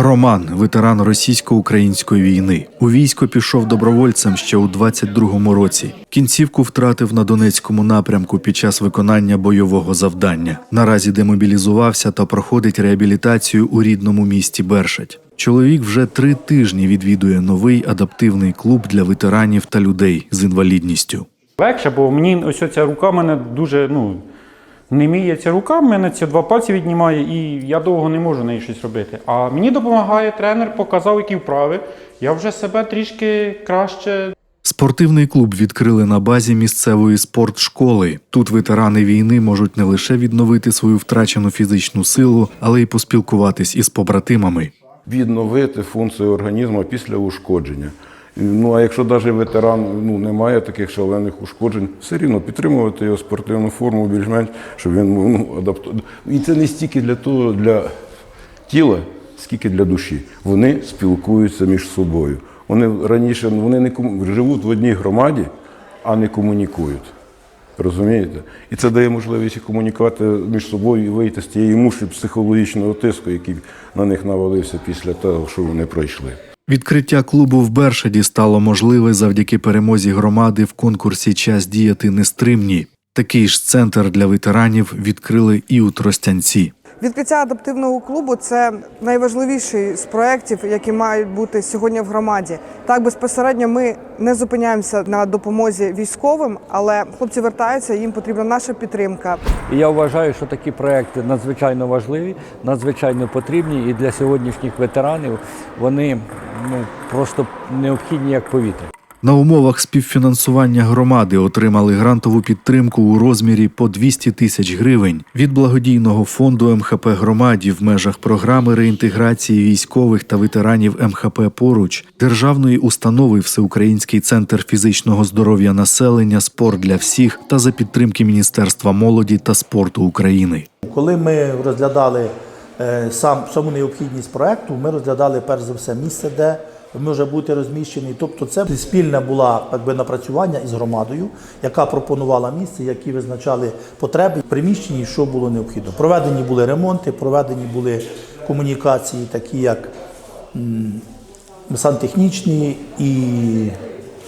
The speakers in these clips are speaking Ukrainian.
Роман, ветеран російсько-української війни. У військо пішов добровольцем ще у 22-му році. Кінцівку втратив на Донецькому напрямку під час виконання бойового завдання. Наразі демобілізувався та проходить реабілітацію у рідному місті Бершать. Чоловік вже три тижні відвідує новий адаптивний клуб для ветеранів та людей з інвалідністю. Легше, бо мені ось ця рука мене дуже ну, не міє ця рука, мене ці два пальці віднімає, і я довго не можу нею щось робити. А мені допомагає тренер, показав, які вправи. Я вже себе трішки краще Спортивний клуб відкрили на базі місцевої спортшколи. Тут ветерани війни можуть не лише відновити свою втрачену фізичну силу, але й поспілкуватись із побратимами. відновити функцію організму після ушкодження. Ну а якщо навіть ветеран ну, не має таких шалених ушкоджень, все рівно підтримувати його спортивну форму більш-менш, щоб він ну, адапту... І це не стільки для того, для тіла, скільки для душі. Вони спілкуються між собою. Вони раніше вони не кому- живуть в одній громаді, а не комунікують. Розумієте? І це дає можливість комунікувати між собою і вийти з тієї муші психологічного тиску, який на них навалився після того, що вони пройшли. Відкриття клубу в Бершаді стало можливе завдяки перемозі громади в конкурсі Час діяти нестримні. Такий ж центр для ветеранів відкрили і у Тростянці. Відкриття адаптивного клубу це найважливіший з проєктів, які мають бути сьогодні в громаді. Так безпосередньо ми не зупиняємося на допомозі військовим, але хлопці вертаються, їм потрібна наша підтримка. Я вважаю, що такі проекти надзвичайно важливі, надзвичайно потрібні і для сьогоднішніх ветеранів вони ну просто необхідні як повітря. На умовах співфінансування громади отримали грантову підтримку у розмірі по 200 тисяч гривень від благодійного фонду МХП громаді в межах програми реінтеграції військових та ветеранів МХП поруч державної установи Всеукраїнський центр фізичного здоров'я населення Спорт для всіх та за підтримки Міністерства молоді та спорту України. Коли ми розглядали е, сам саму необхідність проекту, ми розглядали перш за все місце, де може бути розміщений. Тобто, це спільне була якби напрацювання із громадою, яка пропонувала місце, які визначали потреби приміщенні, що було необхідно. Проведені були ремонти, проведені були комунікації, такі як сантехнічні і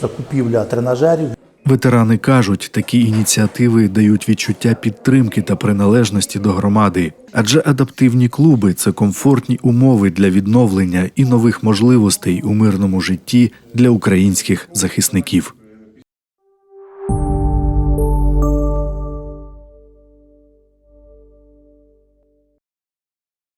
закупівля тренажерів. Ветерани кажуть, такі ініціативи дають відчуття підтримки та приналежності до громади, адже адаптивні клуби це комфортні умови для відновлення і нових можливостей у мирному житті для українських захисників.